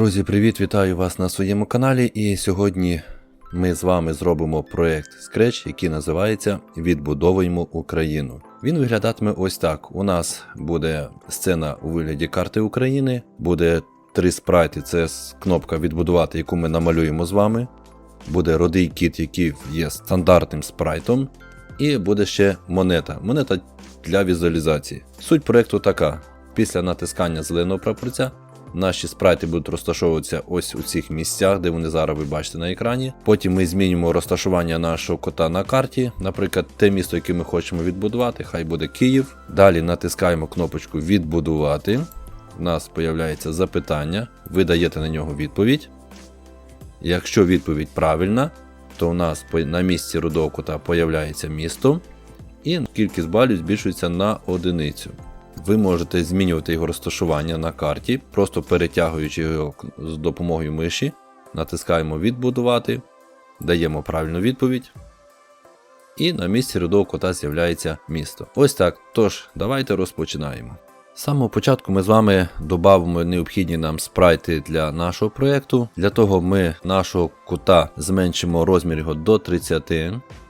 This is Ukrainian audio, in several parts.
Друзі, привіт! Вітаю вас на своєму каналі. І сьогодні ми з вами зробимо проект Scratch, який називається Відбудовуємо Україну. Він виглядатиме ось так: у нас буде сцена у вигляді карти України, буде три спрайти. Це кнопка відбудувати, яку ми намалюємо з вами. Буде родий кіт, який є стандартним спрайтом. І буде ще монета. Монета для візуалізації. Суть проекту така: після натискання зеленого прапорця Наші спрайти будуть розташовуватися ось у цих місцях, де вони зараз ви бачите на екрані. Потім ми змінюємо розташування нашого кота на карті. Наприклад, те місто, яке ми хочемо відбудувати, хай буде Київ. Далі натискаємо кнопочку Відбудувати. У нас з'являється запитання, ви даєте на нього відповідь. Якщо відповідь правильна, то у нас на місці рудого кота появляється місто, і кількість балів збільшується на одиницю. Ви можете змінювати його розташування на карті, просто перетягуючи його з допомогою миші. Натискаємо Відбудувати, даємо правильну відповідь. І на місці рядового кота з'являється місто. Ось так. Тож, давайте розпочинаємо. З самого початку ми з вами додамо необхідні нам спрайти для нашого проєкту. Для того ми нашого кута зменшимо розмір його до 30.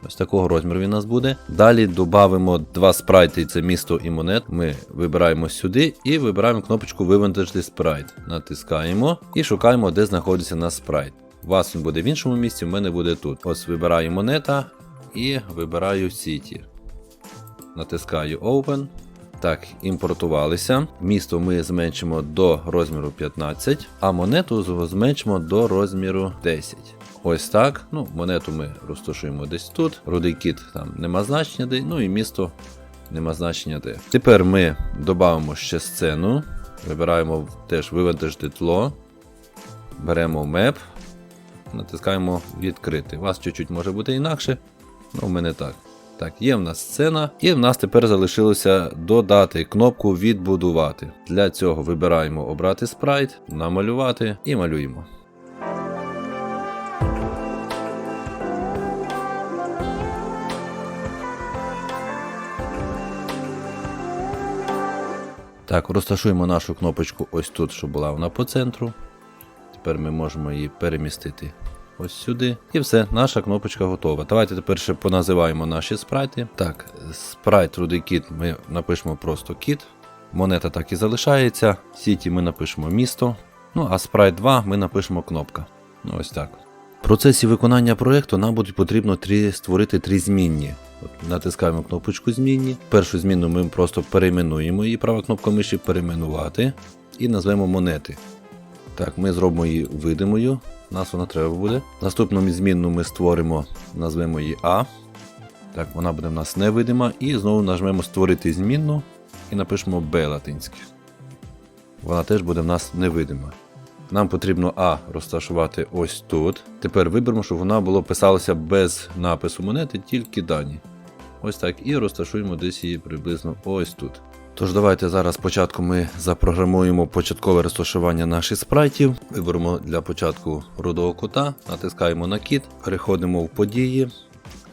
Ось такого розміру він у нас буде. Далі додамо два спрайти, це місто і монет. Ми вибираємо сюди і вибираємо кнопочку Вивантажити спрайт. Натискаємо і шукаємо, де знаходиться наш спрайт. У вас він буде в іншому місці, в мене буде тут. Ось вибираю монета і вибираю City. Натискаю Open. Так, імпортувалися. Місто ми зменшимо до розміру 15, а монету зменшимо до розміру 10. Ось так. Ну, монету ми розташуємо десь тут. Рудий кіт там нема значення де. Ну і місто нема значення де. Тепер ми додамо ще сцену. Вибираємо теж вивантажити тло. Беремо меп. Натискаємо відкрити. У вас чуть-чуть може бути інакше. Ну, у мене так. Так, є в нас сцена, і в нас тепер залишилося додати кнопку відбудувати. Для цього вибираємо обрати спрайт, намалювати і малюємо. Так, розташуємо нашу кнопочку ось тут, щоб була вона по центру. Тепер ми можемо її перемістити ось сюди. І все, наша кнопочка готова. Давайте тепер ще поназиваємо наші спрайти. Так, спрайт рудий кіт ми напишемо просто кіт. Монета так і залишається. Сіті ми напишемо місто. Ну а спрайт 2 ми напишемо кнопка. Ну ось так. В процесі виконання проєкту нам буде потрібно три, створити три змінні. От, натискаємо кнопочку змінні. Першу змінну ми просто перейменуємо її, права кнопка миші перейменувати і назвемо монети. Так, ми зробимо її видимою. Нас вона треба буде. Наступну змінну ми створимо, назвемо її А. Так, вона буде в нас невидима. І знову нажмемо створити змінну і напишемо Б латинське. Вона теж буде в нас невидима. Нам потрібно А розташувати ось тут. Тепер виберемо, щоб вона було писалося без напису монети, тільки дані. Ось так. І розташуємо десь її приблизно ось тут. Тож давайте зараз спочатку ми запрограмуємо початкове розташування наших спрайтів. Виберемо для початку рудого кута, натискаємо на кіт, переходимо в події.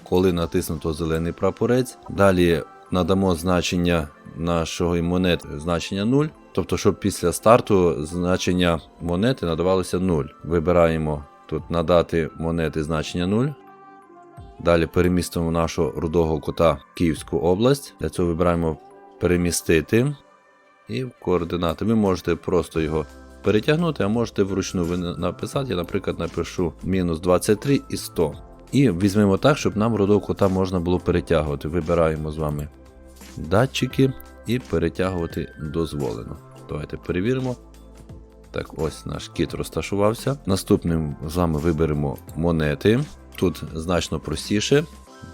Коли натиснуто зелений прапорець, далі надамо значення нашої монети значення 0. Тобто, щоб після старту значення монети надавалося 0. Вибираємо тут надати монети значення 0. Далі перемістимо нашого рудого кота в Київську область. Для цього вибираємо перемістити. І в координати. Ви можете просто його перетягнути, а можете вручну написати. Я, наприклад, напишу мінус 23 і 100. І візьмемо так, щоб нам рудого кота можна було перетягувати. Вибираємо з вами датчики і перетягувати дозволено. Давайте перевіримо. Так, ось наш кіт розташувався. Наступним з вами виберемо монети. Тут значно простіше.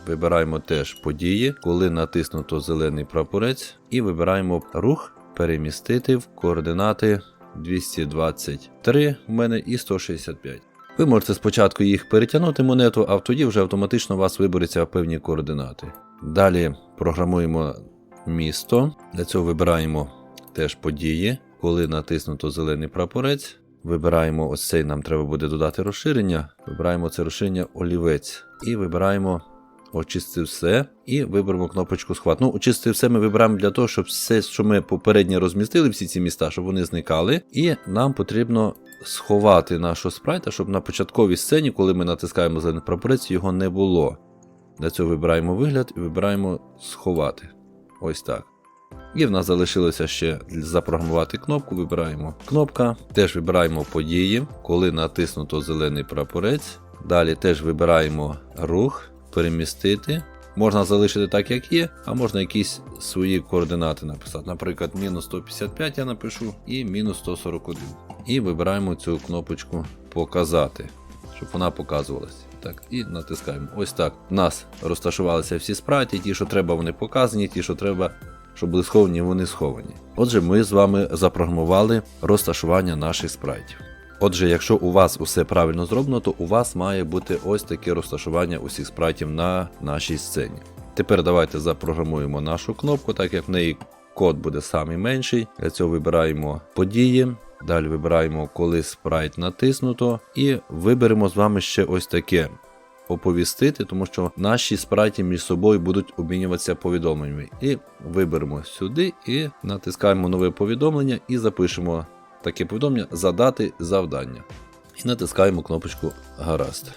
Вибираємо теж події, коли натиснуто зелений прапорець, і вибираємо рух перемістити в координати 223 в мене і 165. Ви можете спочатку їх перетягнути монету, а тоді вже автоматично у вас вибереться певні координати. Далі програмуємо місто. Для цього вибираємо теж події. Коли натиснуто зелений прапорець, вибираємо ось цей, нам треба буде додати розширення. Вибираємо це розширення олівець і вибираємо очисти все і виберемо кнопочку схват. Ну, очисти все ми вибираємо для того, щоб все, що ми попередньо розмістили, всі ці міста, щоб вони зникали. І нам потрібно сховати нашого спрайта, щоб на початковій сцені, коли ми натискаємо зелений прапорець, його не було. Для цього вибираємо вигляд і вибираємо сховати. Ось так. І в нас залишилося ще запрограмувати кнопку. Вибираємо кнопка, теж вибираємо події, коли натиснуто зелений прапорець. Далі теж вибираємо рух, перемістити. Можна залишити так, як є, а можна якісь свої координати написати. Наприклад, мінус 155 я напишу і мінус 141. І вибираємо цю кнопочку Показати, щоб вона показувалася. Так, і натискаємо. Ось так. У нас розташувалися всі спраті, ті, що треба, вони показані, ті, що треба, щоб були сховані, вони сховані. Отже, ми з вами запрограмували розташування наших спрайтів. Отже, якщо у вас усе правильно зроблено, то у вас має бути ось таке розташування усіх спрайтів на нашій сцені. Тепер давайте запрограмуємо нашу кнопку, так як в неї код буде самий менший. Для цього вибираємо події. Далі вибираємо, коли спрайт натиснуто, і виберемо з вами ще ось таке оповістити, тому що наші спрайти між собою будуть обмінюватися повідомленнями. І виберемо сюди і натискаємо нове повідомлення і запишемо таке повідомлення задати завдання. І натискаємо кнопочку Гаразд.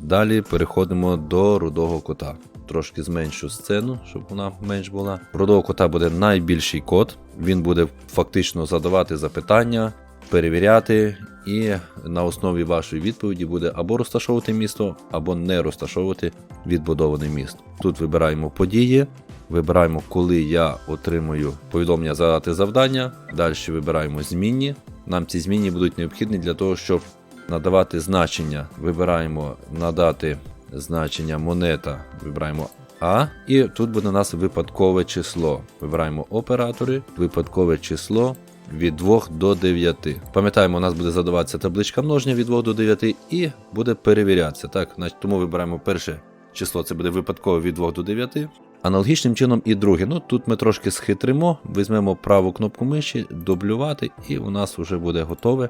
Далі переходимо до рудого кота. Трошки зменшу сцену, щоб вона менш була. Рудого кота буде найбільший код. Він буде фактично задавати запитання, перевіряти, і на основі вашої відповіді буде або розташовувати місто, або не розташовувати відбудоване місто. Тут вибираємо події, вибираємо, коли я отримую повідомлення задати завдання. Далі вибираємо змінні. Нам ці змінні будуть необхідні для того, щоб надавати значення. Вибираємо надати значення монета, вибираємо А, і тут буде у нас випадкове число. Вибираємо оператори, випадкове число від 2 до 9. Пам'ятаємо, у нас буде задаватися табличка множення від 2 до 9 і буде перевірятися. Так, тому вибираємо перше число, це буде випадкове від 2 до 9. Аналогічним чином і друге. Ну тут ми трошки схитримо, візьмемо праву кнопку миші, дублювати, і у нас вже буде готове.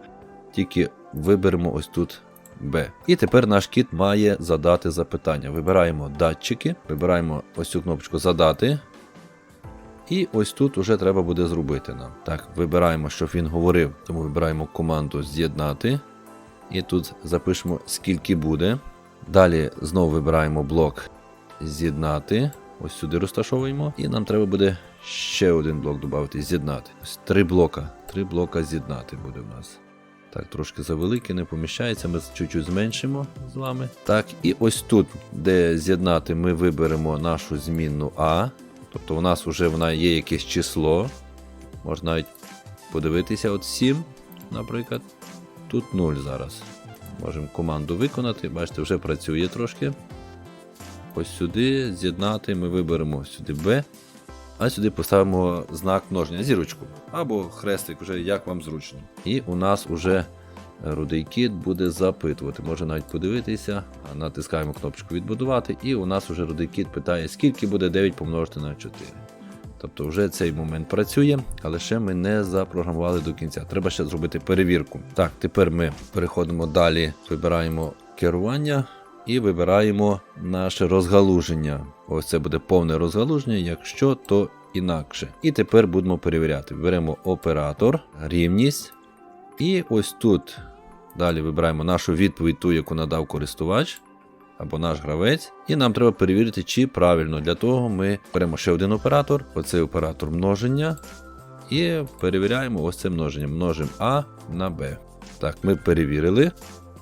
Тільки виберемо ось тут B. І тепер наш кіт має задати запитання. Вибираємо датчики, вибираємо ось цю кнопочку Задати. І ось тут уже треба буде зробити нам. Так, вибираємо, щоб він говорив, тому вибираємо команду З'єднати. І тут запишемо, скільки буде. Далі знову вибираємо блок З'єднати. Ось сюди розташовуємо. І нам треба буде ще один блок додати, з'єднати. Ось три блока. Три блока з'єднати буде в нас. Так, трошки завеликий, не поміщається, ми чуть-чуть зменшимо з вами. Так, і ось тут, де з'єднати, ми виберемо нашу змінну А. Тобто у нас вже вона є якесь число. Можна навіть подивитися, от 7, наприклад. Тут 0 зараз. Можемо команду виконати. Бачите, вже працює трошки. Ось сюди з'єднати ми виберемо сюди B. А сюди поставимо знак множення, зірочку. Або хрестик, вже як вам зручно. І у нас уже рудий кіт буде запитувати. Може навіть подивитися. Натискаємо кнопочку відбудувати, і у нас вже рудий кіт питає, скільки буде 9 помножити на 4. Тобто вже цей момент працює, але ще ми не запрограмували до кінця. Треба ще зробити перевірку. Так, тепер ми переходимо далі, вибираємо керування і вибираємо наше розгалуження. Ось це буде повне розгалуження, якщо то інакше. І тепер будемо перевіряти. Беремо оператор, рівність. І ось тут далі вибираємо нашу відповідь, ту, яку надав користувач або наш гравець. І нам треба перевірити, чи правильно. Для того ми беремо ще один оператор, оцей оператор множення. І перевіряємо ось це множення. Множимо А на Б. Так, ми перевірили.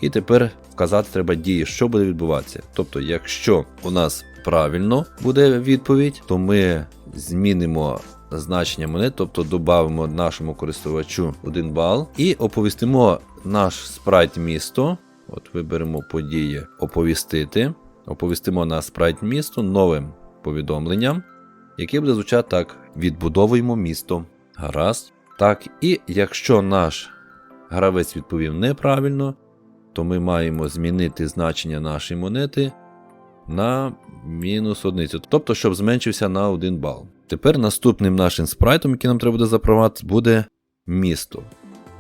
І тепер вказати треба дії, що буде відбуватися. Тобто, якщо у нас правильно буде відповідь, то ми змінимо значення монет, тобто додамо нашому користувачу 1 бал і оповістимо наш спрайт місто. От виберемо події оповістити. Оповістимо на спрайт місто новим повідомленням, яке буде звучати так: відбудовуємо місто. Гаразд. Так, і якщо наш гравець відповів неправильно, то ми маємо змінити значення нашої монети на мінус одиницю. Тобто, щоб зменшився на 1 бал. Тепер наступним нашим спрайтом, який нам треба буде запровадити, буде місто.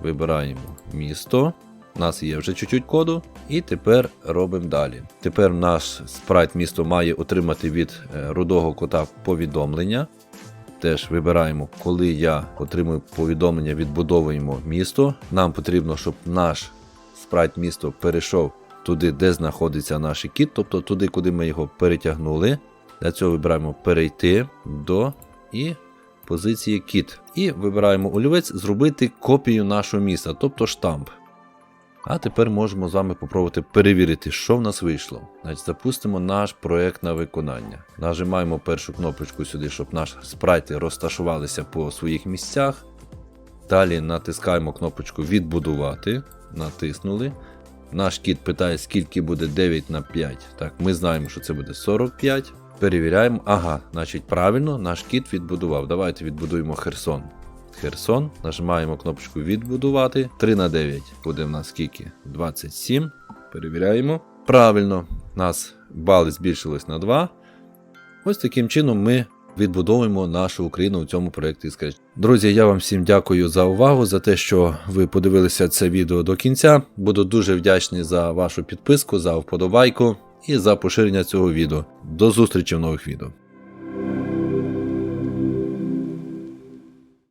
Вибираємо місто. У нас є вже чуть-чуть коду, і тепер робимо далі. Тепер наш спрайт місто має отримати від е, рудого кота повідомлення. Теж вибираємо, коли я отримую повідомлення, відбудовуємо місто. Нам потрібно, щоб наш спрайт місто перейшов туди, де знаходиться наш кіт, тобто туди, куди ми його перетягнули. Для цього вибираємо перейти до і позиції кіт. І вибираємо олівець зробити копію нашого міста, тобто штамп. А тепер можемо з вами попробувати перевірити, що в нас вийшло. Значить, запустимо наш проект на виконання. Нажимаємо першу кнопочку сюди, щоб наші спрайти розташувалися по своїх місцях. Далі натискаємо кнопочку Відбудувати. Натиснули. Наш кіт питає, скільки буде 9 на 5. Так, ми знаємо, що це буде 45. Перевіряємо. Ага, значить правильно, наш кіт відбудував. Давайте відбудуємо Херсон. Херсон. Нажимаємо кнопочку Відбудувати. 3 на 9 буде в нас скільки? 27. Перевіряємо. Правильно, у нас бали збільшились на 2. Ось таким чином ми відбудовуємо нашу Україну у цьому проєкті Scratch. Друзі, я вам всім дякую за увагу, за те, що ви подивилися це відео до кінця. Буду дуже вдячний за вашу підписку, за вподобайку і за поширення цього відео. До зустрічі в нових відео.